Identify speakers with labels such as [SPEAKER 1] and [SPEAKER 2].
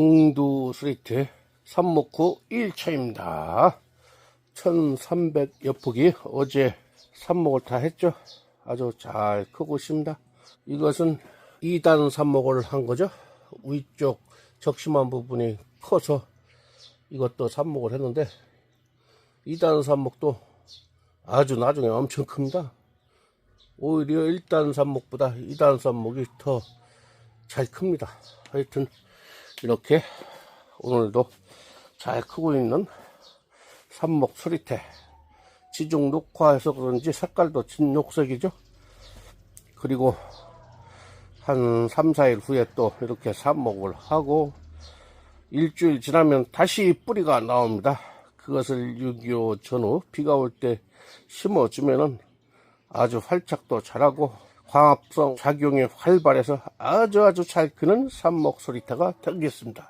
[SPEAKER 1] 웅두 스리트 삽목후 1차입니다. 1300 여폭이 어제 삽목을 다 했죠. 아주 잘 크고 있습니다. 이것은 2단 삽목을 한 거죠. 위쪽 적심한 부분이 커서 이것도 삽목을 했는데 2단 삽목도 아주 나중에 엄청 큽니다. 오히려 1단 삽목보다 2단 삽목이 더 잘 큽니다. 하여튼 이렇게 오늘도 잘 크고 있는 삽목 소리태 지중 녹화해서 그런지 색깔도 진녹색이죠. 그리고 한 3, 4일 후에 또 이렇게 삽목을 하고 일주일 지나면 다시 뿌리가 나옵니다. 그것을 6.25 전후 비가 올 때 심어주면은 아주 활착도 잘하고 광합성 작용이 활발해서 아주 아주 잘 크는 삽목 소리타가 되겠습니다.